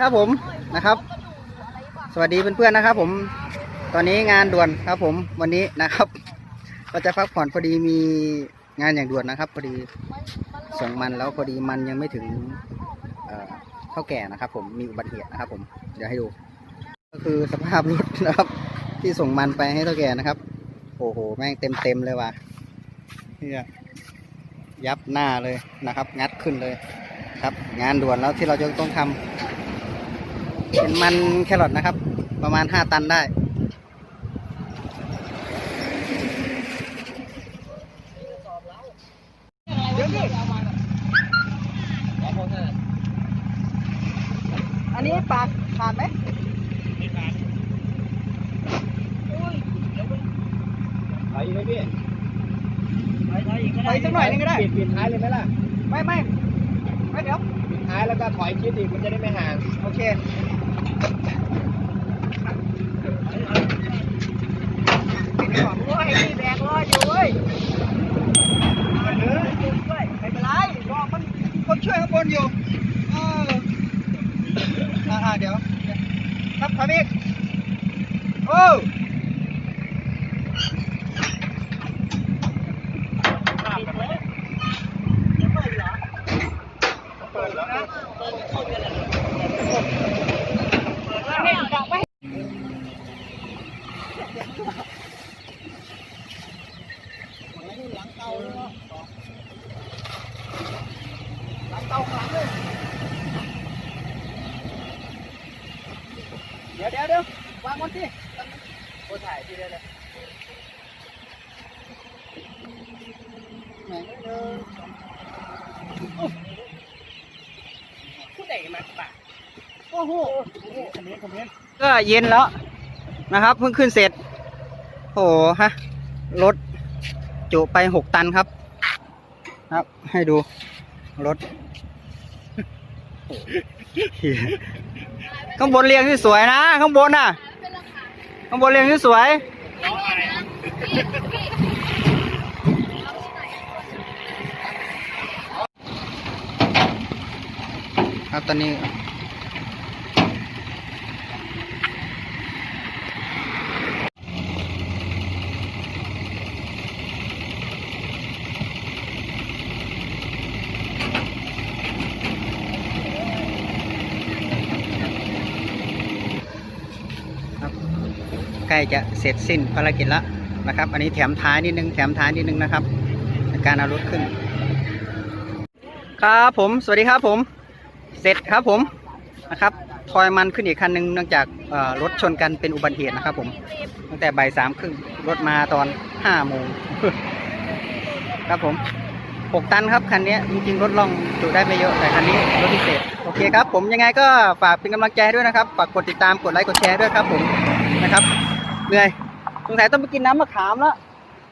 ครับผมนะครับ สวัสดีเพื่อนๆนะครับ ผมตอนนี้งานด่วนครับ ผมวันนี้นะครับ ก็จะพักผ่อนพอดีมีงานอย่างด่วนนะครับพอดีส่งมันแล้วพอดีมันยังไม่ถึงเท่าแก่นะครับ ผมมีอุบัติเหตุนะครับ ผมเดี๋ยวให้ดู ก็คือสภาพรถนะครับ ที่ส่งมันไปให้เท่าแก่นะครับ โอ้โหแม่งเต็มเต็มเลยว่ะเนี่ยยับหน้าเลยนะครับ งัดขึ้นเลย ครับ งานด่วนแล้วที่เราจะต้องทำ เป็นมันแครอทนะครับ ประมาณห้าตันได้ อันนี้ปากขาดไหมถอยอีกไหมพี่ไปสักหน่อยนึงก็ได้ปิดปิดท้ายเลยไหมล่ะ ไม่ไม่ไม่เดี๋ยว ปิดท้ายแล้วก็ถอยคิดอีกมันจะได้ไม่ห่าง โอเค โอ้ยนี่แบกรออยู่เว้ยไม่เป็นไรรอมันคนช่วยข้างบ นอยู่เอออ่าเดี๋ยวครับครับอีกโอ้หลังเตาข้หลังเลยเดี๋ยวเดี๋ยวเดี๋ยววางบนที่โอ้ถ่ายที่ได้เลยไหนเดินผู้ใดมาปะโอ้โหคอมเมนต์คอมเมนต์ก็เย็นแล้วนะครับเพิ่งขึ้นเสร็จ โอ้โหฮะรถจุไปหกตันครับ ครับให้ดูรถข้างบนเรียงที่สวยนะ ข้างบนน่ะ ข้างบนเรียงที่สวยครับตอนนี้ ล้จะเสร็จสิ้นภารกิจแล้วนะครับ อันนี้แถมท้ายนิดนึงแถมท้ายนิดนึงนะครับในการเอารถขึ้น ครับผมสวัสดีครับผม เสร็จครับผมนะครับทอยมันขึ้นอีกคันหนึ่งเนื่องจากรถชนกันเป็นอุบัติเหตุนะครับผมตั้งแต่บ่ายสามครึ่งรถมาตอนห้าโมงครับผมหกตันครับคันนี้จริงๆรถล่องจุได้ไม่เยอะแต่คันนี้รถพิเศษโอเคครับผมยังไงก็ฝากเป็นกำลังใจด้วยนะครับฝากกดติดตามกดไลค์กดแชร์ด้วยครับผมนะครับ เหนื่อยสงสัยต้องไปกินน้ำมะขามแล้ว